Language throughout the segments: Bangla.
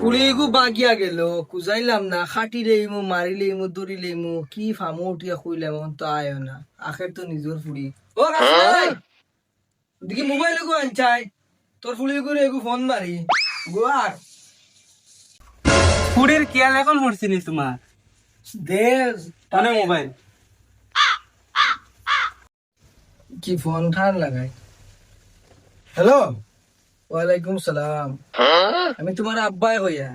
পুলিগু বাগিয়া গেল কুজাইলাম না খাটি লেইমু মারি লেইমু দড়ি লেইমু কি ফামু উঠিয়া খুইলাম তো আয় না আখের তো নিজের ফুড়ি ও দেখি মোবাইল গো আনছাই তোর ফুলি করে এগু ফোন মারি গোয়ার ফুড়ির খেয়াল এখন পড়ছিনি তোমার দেশ মানে মোবাইল? কি ফোন খান লাগাই। হ্যালো ওয়ালাইকুম সালাম। আমি তোমার আব্বাই হইয়া।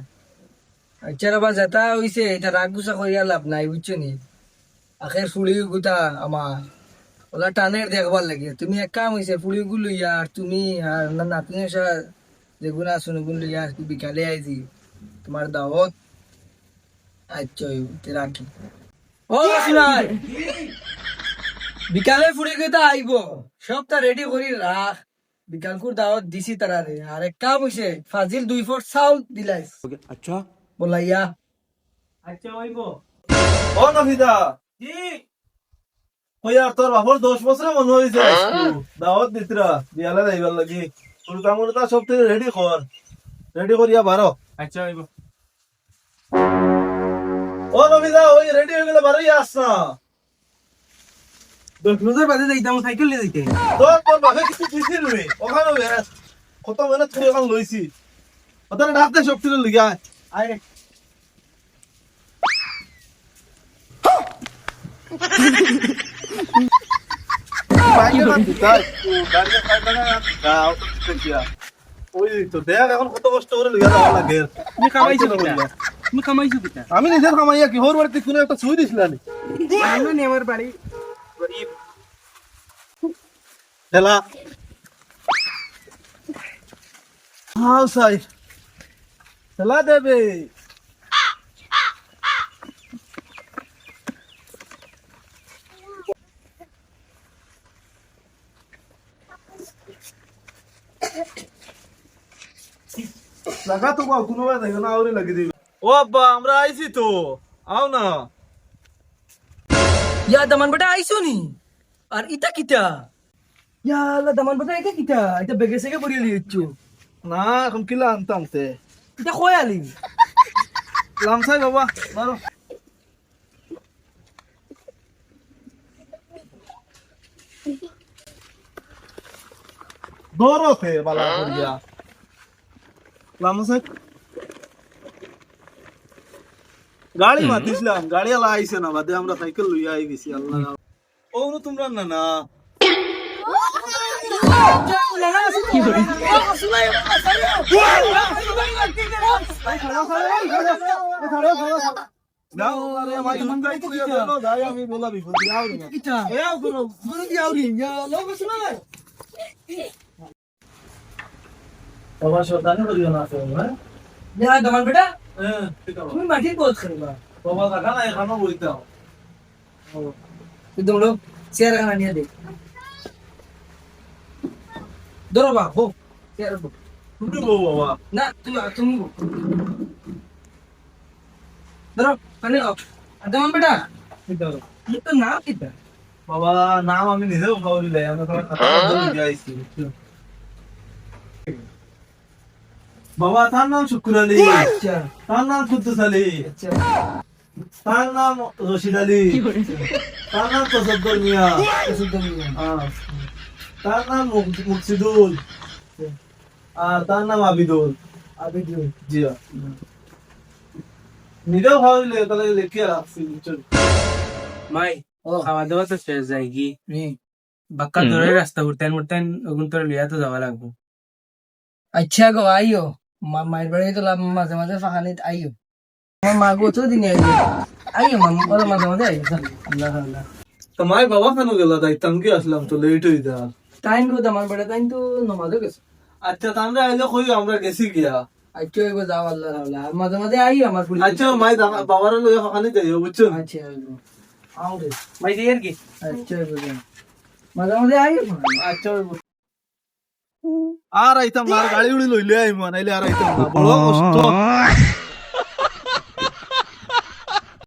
আচ্ছা বাবা যেটা হইছে এটা রাগ গুছা করিয়া লাভ নাই বুঝছ নি? আখের ফুলি গুতা আমার। ওলা টানের দেখবার লাগে। তুমি এক কাম হইছে ফুলি গু লইয়া আর তুমি আর না নাতনি এসা যেগুলো আসুন লইয়া আর বিকালে আইছি। তোমার দাওয়াত আচ্ছা রাখি। ও বিকালে ফুড়ি কেতা আইব। সবটা রেডি করি রাখ। বিকালকুর দাওয়াত দিছি তারারে আর এক কাম হইছে ফাজিল দুই ফুট চাউল দিলাইস আচ্ছা। বলাইয়া আচ্ছা হইব ও নফিদা জি হইয়া তোর বাপর দশ বছরে মনে হয়েছে দাওয়াত দিতরা বিয়ালে যাইবার লাগি। তোর কামড় তা সব থেকে রেডি কর রেডি করিয়া বারো আচ্ছা হইব ও নফিদা ওই রেডি হয়ে গেলে বারোই আস না। দশ বছর বাদে যাইতাম সাইকেল নিয়ে যাইতে। তোর তোর বাপে কিছু দিছি নুই ওখানে বেশ কত মেহনত করে ওখানে লইছি। ডাকতে লিগা। আয় আমি নিজের কামাইয়া কি হোর বাড়িতে কোনো একটা সুই দিছিল নি আমার বাড়ি? গরিব। খেলা হাও সাই। খেলা দেবে। লাগা তো কোনো দেখো না আউরি লাগি দিবি। ও আব্বা আমরা আইছি তো। আও না। ইয়া দামান বেটা আইছো নি আর ইটা কিটা ইয়া আল্লাহ দামান বেটা এটা কিটা এটা বেগে সেগে পড়িয়ে লিয়েছো না এখন কিলা আনতাম তে এটা কয় আলি লামসাই বাবা মারো দৌড়তে বালা করিয়া লামসাই গাড়ি মাতিছিলাম গাড়ি আলা আইছে না বাদে আমরা সাইকেল লইয়া আই গেছি আল্লাহ। ও নু তোমরা না না? দাও আরে আমার গাই তো কিয়া দাও দাই আমি বলা বিপদ আও না। কিটা এ আও করো গুরু দি আউরি আল্লাহ বসলাই বাবা শতানি করিও না হ্যাঁ? দামান বেটা। তুমি মাটি বহুত খেলবা বাবা দেখা না এখানে বইতাও তুমি লোক চেয়ার এখানে নিয়ে দে। ধরো বা হো চেয়ার হো তুমি বউ বাবা। না তুমি তুমি ধরো মানে তোমার বেটা? ধরো তো নাম কিটা বাবা নাম আমি নিজেও ভাবলি আমি তোমার খাতা হ্যাঁ? দিয়ে আইছি বাবা তার নাম শুক্র আলী আচ্ছা, তার নাম কুদ্দুস আলী তার নাম রশিদ আলী তার নাম তসদ্দর মিয়া। তার নাম মুকসিদুল। আর তার নাম আবিদুল। আবিদুল। জি নিজেও ভাবলে তাহলে লিখে রাখছি মাই খাওয়া দাওয়া তো শেষ যায় কি? বাক্কা ধরে রাস্তা উঠতেন উঠতেন ওগুন তোর লিয়া তো যাওয়া লাগবো। আচ্ছা গো আইও। মায়ের বাড়ি তো মাঝে মাঝে ফাঁকানিত আইও আমার মা গো দিনে আইও আইও মাম ওরা মাঝে মাঝে আইও আল্লাহ তো মায়ের বাবা কেন গেল? দায়িত্ব কি আসলাম? তো লেট হয়ে যা। তাইন গো আমার বেড়া তাইন তো নমাজও গেছে। আচ্ছা আমরা আইলে কই? আমরা গেছি গিয়া। আচ্ছা এগো যাও আল্লাহ আল্লাহ। মাঝে মাঝে আই আমার পুলিশ। আচ্ছা মাই বাবার লগে ফাঁকানি যাইও বুঝছ? আচ্ছা আও রে মাই দিয়ে আর কি? আচ্ছা এগো মাঝে মাঝে আই আচ্ছা আর আইতাম না গাড়ি উড়ি লইলে আইম নাইলে আর আইতাম না বড় কষ্ট